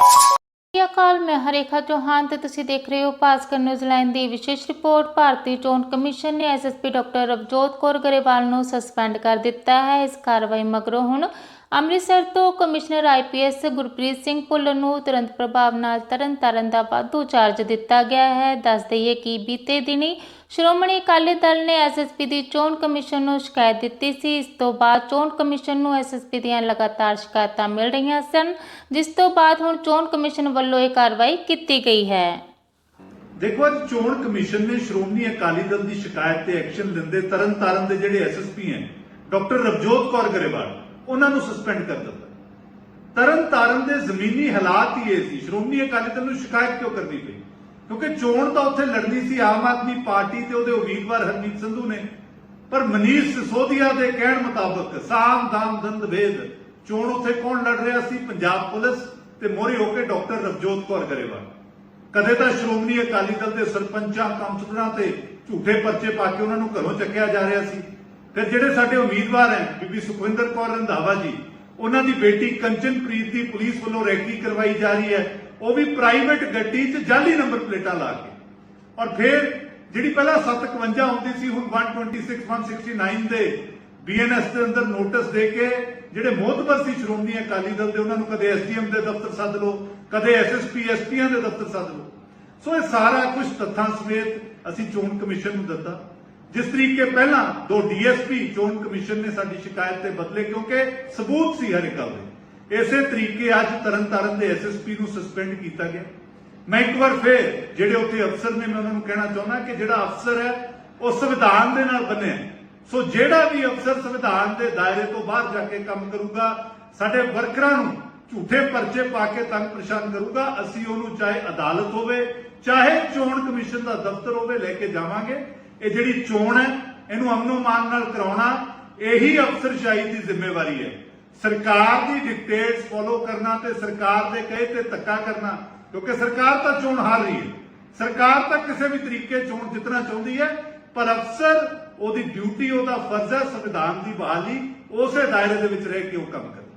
ਸਤਿ ਸ਼੍ਰੀ ਅਕਾਲ, ਮੈਂ ਹਰੇਖਾ ਚੌਹਾਨ ਤੇ ਤੁਸੀਂ ਦੇਖ ਰਹੇ ਹੋ ਭਾਸਕਰ ਨਿਊਜ਼ੀਲੈਂਡ ਦੀ ਵਿਸ਼ੇਸ਼ ਰਿਪੋਰਟ। ਭਾਰਤੀ ਚੋਣ ਕਮਿਸ਼ਨ ਨੇ ਐਸਐਸਪੀ ਡਾਕਟਰ ਰਵਜੋਤ ਕੌਰ ਗਰੇਵਾਲ ਨੂੰ ਸਸਪੈਂਡ ਕਰ ਦਿੱਤਾ ਹੈ। ਇਸ ਕਾਰਵਾਈ ਮਗਰੋਂ ਹੁਣ ਅੰਮ੍ਰਿਤਸਰ ਤੋਂ ਕਮਿਸ਼ਨਰ ਆਈਪੀਐਸ ਗੁਰਪ੍ਰੀਤ ਸਿੰਘ ਭੁੱਲਰ ਨੂੰ ਤੁਰੰਤ ਪ੍ਰਭਾਵ ਨਾਲ ਤਰਨਤਾਰਨ ਦਾ ਵਾਧੂ ਚਾਰਜ ਦਿੱਤਾ ਗਿਆ ਹੈ। ਦੱਸ ਦਈਏ ਕਿ ਬੀਤੇ ਦਿਨੀ ਸ਼੍ਰੋਮਣੀ ਅਕਾਲੀ ਦਲ ਨੇ ਐਸਐਸਪੀ ਦੀ ਚੋਣ ਕਮਿਸ਼ਨ ਨੂੰ ਸ਼ਿਕਾਇਤ ਦਿੱਤੀ ਸੀ। ਇਸ ਤੋਂ ਬਾਅਦ ਚੋਣ ਕਮਿਸ਼ਨ ਨੂੰ ਐਸਐਸਪੀ ਦੀਆਂ ਲਗਾਤਾਰ ਸ਼ਿਕਾਇਤਾਂ ਮਿਲ ਰਹੀਆਂ ਸਨ, ਜਿਸ ਤੋਂ ਬਾਅਦ ਹੁਣ ਚੋਣ ਕਮਿਸ਼ਨ ਵੱਲੋਂ ਇਹ ਕਾਰਵਾਈ ਕੀਤੀ ਗਈ ਹੈ। ਦੇਖੋ ਚੋਣ ਕਮਿਸ਼ਨ ਨੇ ਸ਼੍ਰੋਮਣੀ ਅਕਾਲੀ ਦਲ ਦੀ ਸ਼ਿਕਾਇਤ ਤੇ ਐਕਸ਼ਨ ਲੈਂਦੇ ਤਰਨਤਾਰਨ ਦੇ ਜਿਹੜੇ ਐਸਐਸਪੀ ਹੈ, ਡਾਕਟਰ ਰਵਜੋਤ ਕੌਰ ਗਰੇਵਾਲ ਉਹਨਾਂ ਨੂੰ ਸਸਪੈਂਡ ਕਰ ਦਿੱਤਾ। ਤਰਨਤਾਰਨ ਦੇ ਜ਼ਮੀਨੀ ਹਾਲਾਤ ਹੀ ਇਹ ਸੀ। ਸ਼੍ਰੋਮਣੀ ਅਕਾਲੀ ਦਲ ਨੂੰ ਸ਼ਿਕਾਇਤ ਕਿਉਂ ਕਰਨੀ ਪਈ? ਕਿਉਂਕਿ ਚੋਣ ਤਾਂ ਉੱਥੇ ਲੜਨੀ ਸੀ, ਆਮ ਆਦਮੀ ਪਾਰਟੀ ਤੇ ਉਹਦੇ ਉਮੀਦਵਾਰ ਹਰਮੀਤ ਸੰਧੂ ਨੇ। ਪਰ ਮਨੀਸ਼ ਸਿਸੋਦੀਆ ਦੇ ਕਹਿਣ ਮੁਤਾਬਕ ਸਾਮ, ਦਾਮ, ਦੰਦ ਭੇਦ ਚੋਣ ਉੱਥੇ ਕੌਣ ਲੜ ਰਿਹਾ ਸੀ? ਪੰਜਾਬ ਪੁਲਿਸ ਤੇ ਮੋਹਰੇ ਹੋ ਕੇ ਡਾਕਟਰ ਰਵਜੋਤ ਕੌਰ ਗਰੇਵਾਲ। ਕਦੇ ਤਾਂ ਸ਼੍ਰੋਮਣੀ ਅਕਾਲੀ ਦਲ ਦੇ ਸਰਪੰਚਾਂ ਕਾਉਂਸਲਰਾਂ ਤੇ ਝੂਠੇ ਪਰਚੇ ਪਾ ਕੇ ਉਹਨਾਂ ਨੂੰ ਘਰੋਂ ਚੱਕਿਆ ਜਾ ਰਿਹਾ ਸੀ। ਫਿਰ ਜਿਹੜੇ ਸਾਡੇ ਉਮੀਦਵਾਰ ਹੈ ਬੀਬੀ ਸੁਖਵਿੰਦਰ ਕੌਰ ਰੰਧਾਵਾ ਜੀ, ਉਹਨਾਂ ਦੀ ਬੇਟੀ ਕੰਚਨਪ੍ਰੀਤ ਦੀ ਪੁਲਿਸ ਵੱਲੋਂ ਰੈਕੀ ਕਰਵਾਈ ਜਾ ਰਹੀ ਹੈ। ਉਹ ਵੀ ਪ੍ਰਾਈਵੇਟ ਗੱਡੀ 'ਚ ਜਾਲੀ ਨੰਬਰ ਪਲੇਟਾਂ ਲਾ ਕੇ। ਔਰ ਫਿਰ ਜਿਹੜੀ ਪਹਿਲਾਂ 751 ਹੁੰਦੀ ਸੀ, ਹੁਣ 126 169 ਦੇ ਬੀਐਨਐਸ ਦੇ ਅੰਦਰ ਨੋਟਿਸ ਦੇ ਕੇ ਜਿਹੜੇ ਮੋਹਤਬਰ ਸੀ ਸ਼੍ਰੋਮਣੀ ਅਕਾਲੀ ਦਲ ਦੇ, ਉਹਨਾਂ ਨੂੰ ਕਦੇ ਐਸਡੀਐਮ ਦੇ ਦਫ਼ਤਰ ਸੱਦ ਲਓ, ਕਦੇ ਐਸਐਸਪੀ ਐਸਪੀਆਂ ਦੇ ਦਫ਼ਤਰ ਸੱਦ ਲਓ। ਸੋ ਇਹ ਸਾਰਾ ਕੁਝ ਤੱਥਾਂ ਸਮੇਤ ਅਸੀਂ ਚੋਣ ਕਮਿਸ਼ਨ ਨੂੰ ਦਿੱਤਾ। ਜਿਸ ਤਰੀਕੇ ਪਹਿਲਾਂ ਦੋ ਡੀਐਸਪੀ ਚੋਣ ਕਮਿਸ਼ਨ ਨੇ ਸਾਡੀ ਸ਼ਿਕਾਇਤ ਤੇ ਬਦਲੇ, ਕਿਉਂਕਿ ਸਬੂਤ ਸੀ ਹਰ ਇੱਕ ਗੱਲ ਦੇ। ਇਸੇ ਤਰੀਕੇ ਅੱਜ ਤਰਨਤਾਰਨ ਦੇ ਐਸਐਸਪੀ ਨੂੰ ਸਸਪੈਂਡ ਕੀਤਾ ਗਿਆ। ਮੈਂ ਇੱਕ ਵਾਰ ਫੇਰ ਜਿਹੜੇ ਉੱਥੇ ਅਫਸਰ ਨੇ, ਮੈਂ ਉਹਨਾਂ ਨੂੰ ਕਹਿਣਾ ਚਾਹੁੰਦਾ ਕਿ ਜਿਹੜਾ ਅਫਸਰ ਹੈ, ਉਹ ਸੰਵਿਧਾਨ ਦੇ ਨਾਲ ਬੰਨਿਆ ਹੈ। ਸੋ ਜਿਹੜਾ ਵੀ ਅਫਸਰ ਸੰਵਿਧਾਨ ਦੇ ਦਾਇਰੇ ਤੋਂ ਬਾਹਰ ਜਾ ਕੇ ਕੰਮ ਕਰੂਗਾ, ਸਾਡੇ ਵਰਕਰਾਂ ਨੂੰ ਝੂਠੇ ਪਰਚੇ ਪਾ ਕੇ ਤੰਗ ਪਰੇਸ਼ਾਨ ਕਰੂਗਾ। ਅਸੀਂ ਉਹਨੂੰ ਚਾਹੇ ਅਦਾਲਤ ਹੋਵੇ ਚਾਹੇ ਚੋਣ ਕਮਿਸ਼ਨ ਦਾ ਦਫ਼ਤਰ ਹੋਵੇ, ਲੈ ਕੇ ਜਾਵਾਂਗੇ। ਇਹ ਜਿਹੜੀ ਚੋਣ ਹੈ, ਇਹਨੂੰ ਅਮਨੋ ਮਾਨ ਨਾਲ ਕਰਾਉਣਾ ਇਹੀ ਅਫਸਰਸ਼ਾਹੀ ਦੀ ਜ਼ਿੰਮੇਵਾਰੀ ਹੈ। ਸਰਕਾਰ ਦੀ ਡਿਕਟੇਟਸ ਫੋਲੋ ਕਰਨਾ ਤੇ ਸਰਕਾਰ ਦੇ ਕਹੇ ਤੇ ਧੱਕਾ ਕਰਨਾ, ਕਿਉਂਕਿ ਸਰਕਾਰ ਤਾਂ ਚੋਣ ਹਾਰ ਰਹੀ ਹੈ। ਸਰਕਾਰ ਤਾਂ ਕਿਸੇ ਵੀ ਤਰੀਕੇ ਚੋਣ ਜਿੱਤਣਾ ਚਾਹੁੰਦੀ ਹੈ, ਪਰ ਅਫਸਰ ਉਹਦੀ ਡਿਊਟੀ ਉਹਦਾ ਫਰਜ਼ ਹੈ ਸੰਵਿਧਾਨ ਦੀ ਬਹਾਲੀ, ਉਸੇ ਦਾਇਰੇ ਦੇ ਵਿੱਚ ਰਹਿ ਕੇ ਉਹ ਕੰਮ ਕਰੇ।